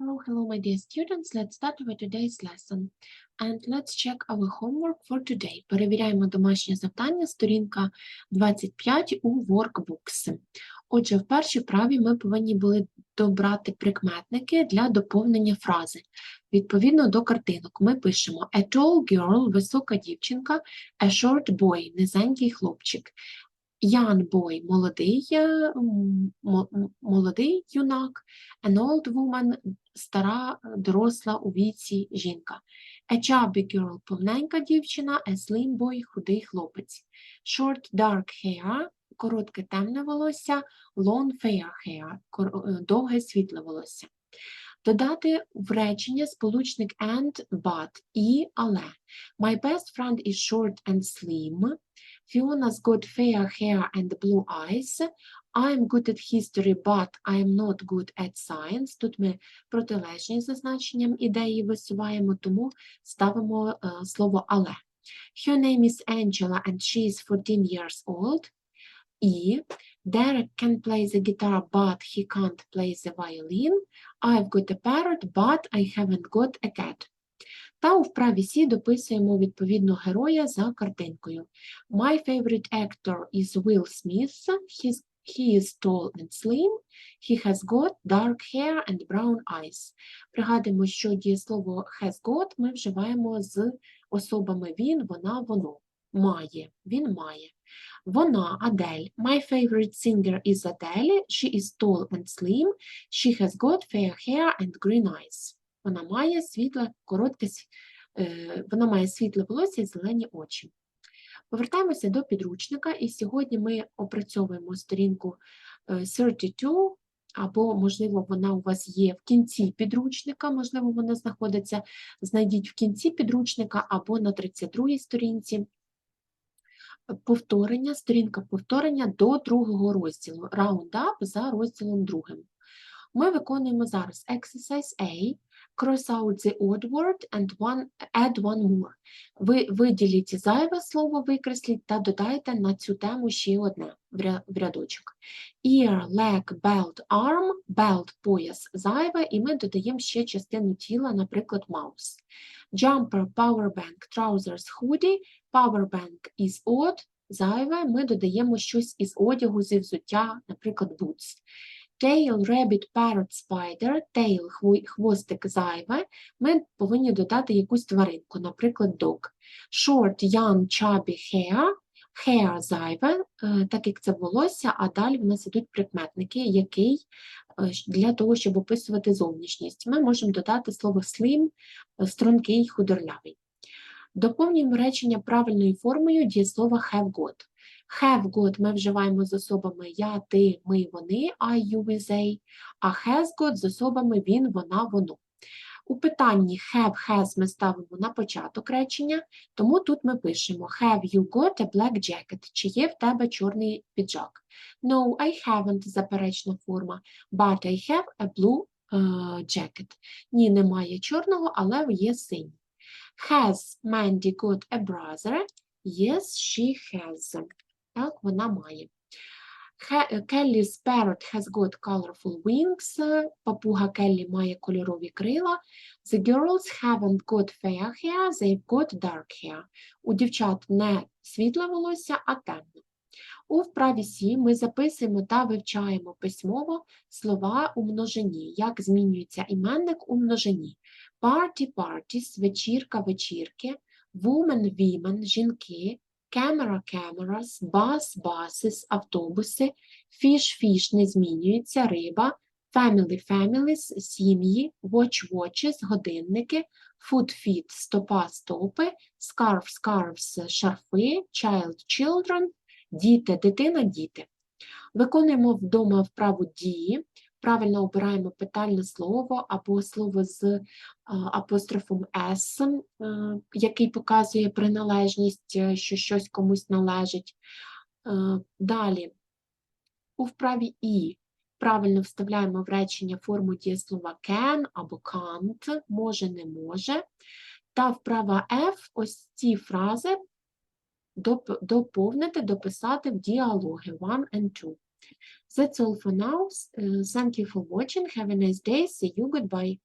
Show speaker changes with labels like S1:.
S1: Hello, hello, my dear students. Let's start with today's lesson. And let's check our homework for today. Перевіряємо домашнє завдання, сторінка 25 у Workbooks. Отже, в першій праві ми повинні були добрати прикметники для доповнення фрази. Відповідно до картинок ми пишемо A tall girl – висока дівчинка, a short boy – низенький хлопчик. Young boy – молодий, е, молодий юнак, an old woman – стара, е, доросла у віці жінка. A chubby girl – повненька дівчина, a slim boy – худий хлопець. Short dark hair – коротке темне волосся, long fair hair – е, довге світле волосся. Додати в речення сполучник and, but і але. My best friend is short and slim. Fiona's got fair hair and blue eyes. I'm good at history, but I'm not good at science. Тут ми протилежні за значенням ідеї висуваємо, тому ставимо е, слово але. Her name is Angela and she is 14 years old. І Derek can play the guitar, but he can't play the violin. I've got a parrot, but I haven't got a cat. Та у вправі Сі дописуємо відповідно героя за картинкою. My favorite actor is Will Smith. He's, he is tall and slim. He has got dark hair and brown eyes. Пригадуємо, що дієслово has got ми вживаємо з особами він, вона, воно. Має, він має. Вона, Адель. My favorite singer is Adele. She is tall and slim. She has got fair hair and green eyes. Вона має світле, коротке, е, вона має світле волосся і зелені очі. Повертаємося до підручника, і сьогодні ми опрацьовуємо сторінку е, 32, або, можливо, вона у вас є в кінці підручника, можливо, вона знаходиться, знайдіть в кінці підручника або на 32-й сторінці. Повторення, сторінка повторення до другого розділу, Roundup за розділом другим. Ми виконуємо зараз exercise A, cross out the odd word and one, add one more. Ви виділіть зайве слово, викресліть та додайте на цю тему ще одне в ря- рядочок. Ear, leg, belt, arm, belt, пояс, зайве, і ми додаємо ще частину тіла, наприклад, mouse. Jumper, power bank, trousers, hoodie, power bank is odd, зайве, ми додаємо щось із одягу, зі взуття, наприклад, boots. Tail, rabbit, parrot, spider, tail, хвостик зайве, ми повинні додати якусь тваринку, наприклад, dog. Short, young, chubby, hair, hair зайве, так як це волосся, а далі в нас ідуть прикметники, який е, для того, щоб описувати зовнішність. Ми можемо додати слово slim, е, стрункий, худорлявий. Доповнюємо речення правильною формою дієслова have got. Have got ми вживаємо з особами я, ти, ми, вони, I, you, we, they, а has got з особами він, вона, воно. У питанні have, has ми ставимо на початок речення, тому тут ми пишемо Have you got a black jacket? Чи є в тебе чорний піджак? No, I haven't, заперечна форма, but I have a blue е, jacket. Ні, немає чорного, але є синій. Has Mandy got a brother? Yes, she has. Так, вона має. Kelly's parrot has got colorful wings. Папуга Келлі має кольорові крила. The girls haven't got fair hair, they've got dark hair. У дівчат не світле волосся, а темне. У вправі Сі ми записуємо та вивчаємо письмово слова у множині, як змінюється іменник у множині. Party, parties, вечірка, вечірки, woman, women, жінки, camera, cameras, bus, buses, автобуси, fish, fish не змінюється, риба, family, families, сім'ї, watch, watches, годинники, foot, feet, стопа, стопи, scarf, scarves, шарфи, child, children, діти, дитина, діти. Виконуємо вдома вправу дії, правильно обираємо питальне слово або слово з апострофом S, е, який показує приналежність, е, що щось комусь належить. Е, Далі, у вправі І правильно вставляємо в речення форму дієслова can або can't, може, не може. Та вправа F ось ці фрази доповнити, дописати в діалоги one and two. That's all for now. Uh, Thank you for watching. Have a nice day. See you. Goodbye.